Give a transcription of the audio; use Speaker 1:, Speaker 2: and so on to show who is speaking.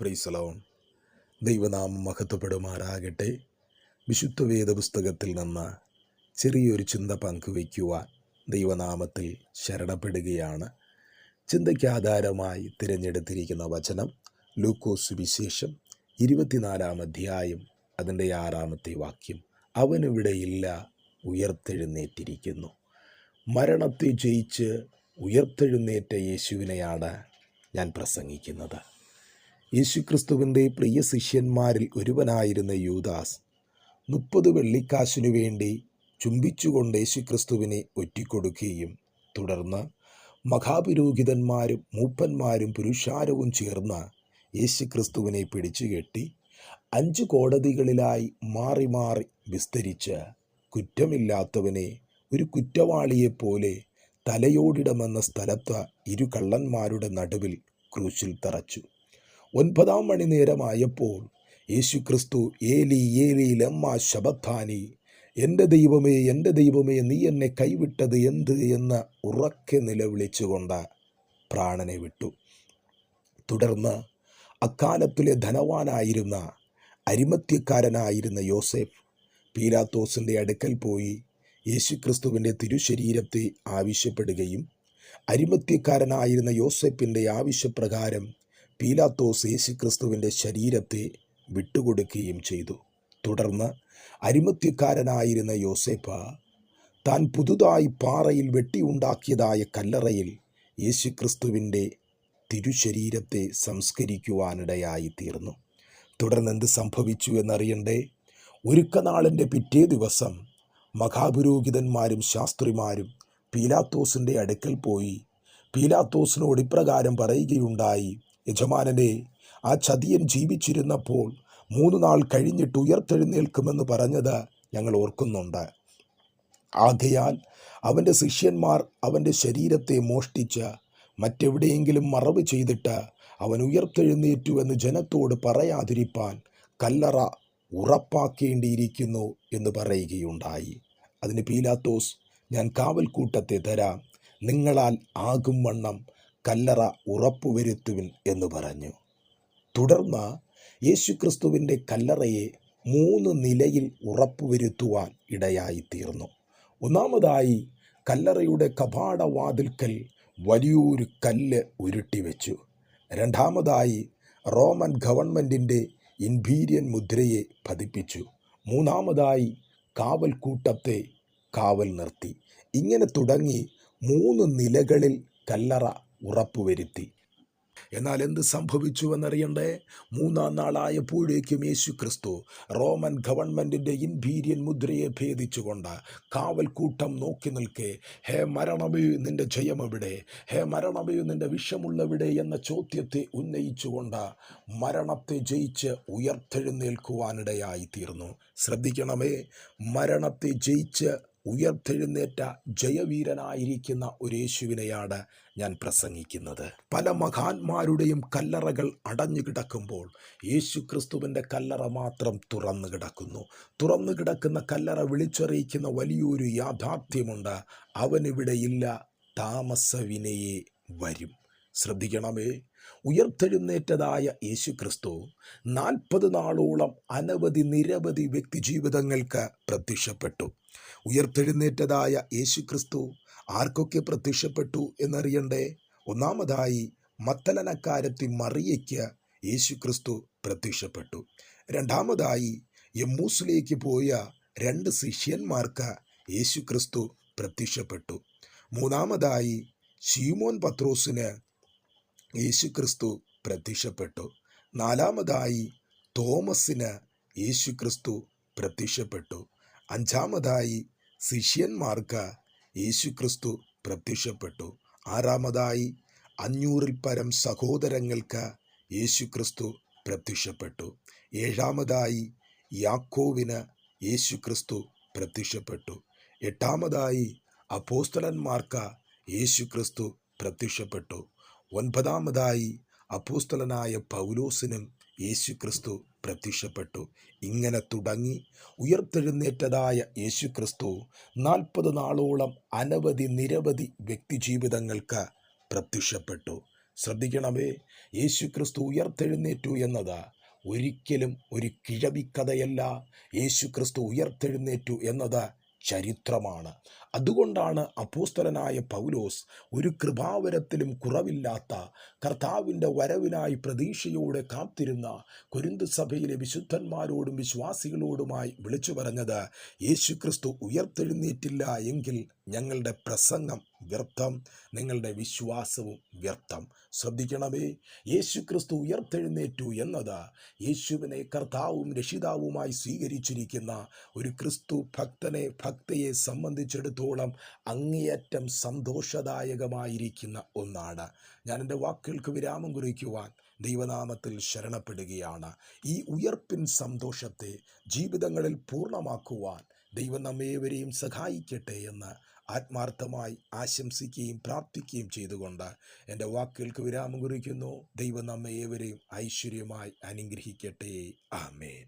Speaker 1: പ്രീസലോൺ ദൈവനാമം മഹത്വപ്പെടുമാറാകട്ടെ. വിശുദ്ധ വേദപുസ്തകത്തിൽ നിന്ന് ചെറിയൊരു ചിന്ത പങ്കുവയ്ക്കുവാൻ ദൈവനാമത്തിൽ ശരണപ്പെടുകയാണ്. ചിന്തയ്ക്ക് ആധാരമായി തിരഞ്ഞെടുത്തിരിക്കുന്ന വചനം ലൂക്കോസ് വിശേഷം ഇരുപത്തിനാലാം അധ്യായം അതിന്റെ ആറാമത്തെ വാക്യം. അവനിവിടെയില്ല ഉയർത്തെഴുന്നേറ്റിരിക്കുന്നു. മരണത്തെ ജയിച്ച് ഉയർത്തെഴുന്നേറ്റ യേശുവിനെയാണ് ഞാൻ പ്രസംഗിക്കുന്നത്. യേശുക്രിസ്തുവിന്റെ പ്രിയ ശിഷ്യന്മാരിൽ ഒരുവനായിരുന്ന യൂദാസ് മുപ്പത് വെള്ളിക്കാശിനു വേണ്ടി ചുംബിച്ചുകൊണ്ട് യേശുക്രിസ്തുവിനെ ഒറ്റിക്കൊടുക്കുകയും തുടർന്ന് മഹാപുരോഹിതന്മാരും മൂപ്പന്മാരും പുരുഷാരവും ചേർന്ന് യേശുക്രിസ്തുവിനെ പിടിച്ചുകെട്ടി അഞ്ച് കോടതികളിലായി മാറി മാറി വിസ്തരിച്ച് കുറ്റമില്ലാത്തവനെ ഒരു കുറ്റവാളിയെപ്പോലെ തലയോടിടമെന്ന സ്ഥലത്ത് ഇരു കള്ളന്മാരുടെ നടുവിൽ ക്രൂശിൽ തറച്ചു. ഒൻപതാം മണി നേരമായപ്പോൾ യേശു ക്രിസ്തു ഏലി ഏലി ലമ്മ ശബത്താനി എന്റെ ദൈവമേ എന്റെ ദൈവമേ നീ എന്നെ കൈവിട്ടത് എന്ത്? എന്ന് ഉറക്കെ നിലവിളിച്ചുകൊണ്ട് പ്രാണനെ വിട്ടു. തുടർന്ന് അക്കാലത്തിലെ ധനവാനായിരുന്ന അരിമത്യക്കാരനായിരുന്ന യോസെഫ് പീലാത്തോസിന്റെ അടുക്കൽ പോയി യേശുക്രിസ്തുവിന്റെ തിരുശരീരത്തെ ആവശ്യപ്പെടുകയും അരിമത്യക്കാരനായിരുന്ന യോസെഫിന്റെ ആവശ്യപ്രകാരം പീലാത്തോസ് യേശുക്രിസ്തുവിന്റെ ശരീരത്തെ വിട്ടുകൊടുക്കുകയും ചെയ്തു. തുടർന്ന് അരിമത്യക്കാരനായിരുന്ന യോസേപ്പ താൻ പുതുതായി പാറയിൽ വെട്ടിയുണ്ടാക്കിയതായ കല്ലറയിൽ യേശുക്രിസ്തുവിന്റെ തിരുശരീരത്തെ സംസ്കരിക്കുവാനിടയായി തീർന്നു തുടർന്ന് എന്ത് സംഭവിച്ചു എന്നറിയണ്ടേ? ഒരുക്കനാളിന്റെ പിറ്റേ ദിവസം മഹാപുരോഹിതന്മാരും ശാസ്ത്രിമാരും പീലാത്തോസിന്റെ അടുക്കൽ പോയി. പീലാത്തോസിനോട് ഇപ്രകാരം പറയുകയുണ്ടായി. യജമാനനെ ആ ചതിയൻ ജീവിച്ചിരുന്നപ്പോൾ മൂന്ന് നാൾ കഴിഞ്ഞിട്ട് ഉയർത്തെഴുന്നേൽക്കുമെന്ന് പറഞ്ഞത് ഞങ്ങൾ ഓർക്കുന്നുണ്ട്. ആകയാൽ അവന്റെ ശിഷ്യന്മാർ അവന്റെ ശരീരത്തെ മോഷ്ടിച്ച് മറ്റെവിടെയെങ്കിലും മറവ് ചെയ്തിട്ട് അവൻ ഉയർത്തെഴുന്നേറ്റു എന്ന് ജനത്തോട് പറയാതിരിപ്പാൻ കല്ലറ ഉറപ്പാക്കേണ്ടിയിരിക്കുന്നു എന്ന് പറയുകയുണ്ടായി. അതിന് പീലാത്തോസ് ഞാൻ കാവൽക്കൂട്ടത്തെ തരാം. നിങ്ങളാൽ ആകും വണ്ണം. കല്ലറ ഉറപ്പുവരുത്തുവിൻ എന്ന് പറഞ്ഞു. തുടർന്ന് യേശുക്രിസ്തുവിന്റെ കല്ലറയെ മൂന്ന് നിലയിൽ ഉറപ്പുവരുത്തുവാൻ ഇടയായിത്തീർന്നു. ഒന്നാമതായി കല്ലറയുടെ കപാടവാതിൽക്കൽ വലിയൊരു കല്ല് ഉരുട്ടിവെച്ചു. രണ്ടാമതായി റോമൻ ഗവൺമെന്റിന്റെ ഇൻപീരിയൻ മുദ്രയെ പതിപ്പിച്ചു. മൂന്നാമതായി കാവൽക്കൂട്ടത്തെ കാവൽ നിർത്തി ഇങ്ങനെ തുടങ്ങി മൂന്ന് നിലകളിൽ കല്ലറ ഉറപ്പുവരുത്തി. എന്നാൽ എന്ത് സംഭവിച്ചുവെന്നറിയണ്ടേ? മൂന്നാം നാളായപ്പോഴേക്കും യേശു ക്രിസ്തു റോമൻ ഗവൺമെന്റിന്റെ ഇൻപീരിയൻ മുദ്രയെ ഭേദിച്ചുകൊണ്ട് കാവൽക്കൂട്ടം നോക്കി നിൽക്കെ ഹേ മരണമേ നിന്റെ ജയമെവിടെ? ഹേ മരണമേ നിന്റെ വിഷമുള്ളവിടെ? എന്ന ചോദ്യത്തെ ഉന്നയിച്ചുകൊണ്ട് മരണത്തെ ജയിച്ച് ഉയർത്തെഴുന്നേൽക്കുവാനിടയായി തീർന്നു ശ്രദ്ധിക്കണമേ മരണത്തെ ജയിച്ച് ഉയർത്തെഴുന്നേറ്റ ജയവീരനായിരിക്കുന്ന ഒരു യേശുവിനെയാണ് ഞാൻ പ്രസംഗിക്കുന്നത്. പല മഹാന്മാരുടെയും കല്ലറകൾ അടഞ്ഞു കിടക്കുമ്പോൾ യേശു ക്രിസ്തുവിന്റെ കല്ലറ മാത്രം തുറന്നു കിടക്കുന്നു. തുറന്നു കിടക്കുന്ന കല്ലറ വിളിച്ചറിയിക്കുന്ന വലിയൊരു യാഥാർത്ഥ്യമുണ്ട് അവനിവിടെയില്ല താമസവിനയെ വരും. ശ്രദ്ധിക്കണമേ. ഉയർത്തെഴുന്നേറ്റതായ യേശു ക്രിസ്തു നാൽപ്പത് നാളോളം അനവധി നിരവധി വ്യക്തിജീവിതങ്ങൾക്ക് പ്രത്യക്ഷപ്പെട്ടു. ഉയർത്തെഴുന്നേറ്റതായ യേശു ക്രിസ്തു ആർക്കൊക്കെ പ്രത്യക്ഷപ്പെട്ടു എന്നറിയണ്ടേ? ഒന്നാമതായി മത്തലനക്കാരത്തി മറിയയ്ക്ക് യേശു ക്രിസ്തു പ്രത്യക്ഷപ്പെട്ടു. രണ്ടാമതായി യമ്മൂസിലേക്ക് പോയ രണ്ട് ശിഷ്യന്മാർക്ക് യേശു ക്രിസ്തു പ്രത്യക്ഷപ്പെട്ടു. മൂന്നാമതായി ഷീമോൻ പത്രോസിന് യേശു ക്രിസ്തു പ്രത്യക്ഷപ്പെട്ടു. നാലാമതായി തോമസിന് യേശു ക്രിസ്തു പ്രത്യക്ഷപ്പെട്ടു. അഞ്ചാമതായി ശിഷ്യന്മാർക്ക് യേശു ക്രിസ്തു പ്രത്യക്ഷപ്പെട്ടു. ആറാമതായി അഞ്ഞൂറിൽ പരം സഹോദരങ്ങൾക്ക് യേശു ക്രിസ്തു പ്രത്യക്ഷപ്പെട്ടു. ഏഴാമതായി യാക്കോവിന് യേശു ക്രിസ്തു പ്രത്യക്ഷപ്പെട്ടു. എട്ടാമതായി അപ്പോസ്തലന്മാർക്ക് യേശു ക്രിസ്തു പ്രത്യക്ഷപ്പെട്ടു. ഒൻപതാമതായി അപ്പോസ്തലനായ പൗലോസിനും യേശു ക്രിസ്തു പ്രത്യക്ഷപ്പെട്ടു. ഇങ്ങനെ തുടങ്ങി ഉയർത്തെഴുന്നേറ്റതായ യേശുക്രിസ്തു നാൽപ്പത് നാളോളം അനവധി നിരവധി വ്യക്തിജീവിതങ്ങൾക്ക് പ്രത്യക്ഷപ്പെട്ടു. ശ്രദ്ധിക്കണമേ യേശുക്രിസ്തു ഉയർത്തെഴുന്നേറ്റു എന്നത് ഒരിക്കലും ഒരു കിഴവിക്കഥയല്ല. യേശുക്രിസ്തു ഉയർത്തെഴുന്നേറ്റു എന്നത് ചരിത്രമാണ്. അതുകൊണ്ടാണ് അപ്പോസ്തലനായ പൗലോസ് ഒരു കൃപാവരത്തിലും കുറവില്ലാത്ത കർത്താവിന്റെ വരവിനായി പ്രതീക്ഷയോടെ കാത്തിരുന്ന കൊരിന്ത് സഭയിലെ വിശുദ്ധന്മാരോടും വിശ്വാസികളോടുമായി വിളിച്ചു പറഞ്ഞത് യേശുക്രിസ്തു ഉയർത്തെഴുന്നേറ്റില്ല എങ്കിൽ ഞങ്ങളുടെ പ്രസംഗം വ്യർത്ഥം നിങ്ങളുടെ വിശ്വാസവും വ്യർത്ഥം. ശ്രദ്ധിക്കണമേ യേശു ക്രിസ്തു ഉയർത്തെഴുന്നേറ്റു എന്നത് യേശുവിനെ കർത്താവും രക്ഷിതാവുമായി സ്വീകരിച്ചിരിക്കുന്ന ഒരു ക്രിസ്തു ഭക്തനെ ഭക്തയെ സംബന്ധിച്ചിടത്തോളം അങ്ങേയറ്റം സന്തോഷദായകമായിരിക്കുന്ന ഒന്നാണ്. ഞാൻ എന്റെ വാക്കുകൾക്ക് വിരാമം കുറിക്കുവാൻ ദൈവനാമത്തിൽ ശരണപ്പെടുകയാണ്. ഈ ഉയർപ്പിൻ സന്തോഷത്തെ ജീവിതങ്ങളിൽ പൂർണമാക്കുവാൻ ദൈവം നമ്മേവരെയും സഹായിക്കട്ടെ എന്ന് ആത്മാർത്ഥമായി ആശംസിക്കുകയും പ്രാർത്ഥിക്കുകയും ചെയ്തുകൊണ്ട് എന്റെ വാക്കുകൾക്ക് വിരാമം കുറിക്കുന്നു. ദൈവം നമ്മേവരെയും ഐശ്വര്യമായി അനുഗ്രഹിക്കട്ടെ. ആമേൻ.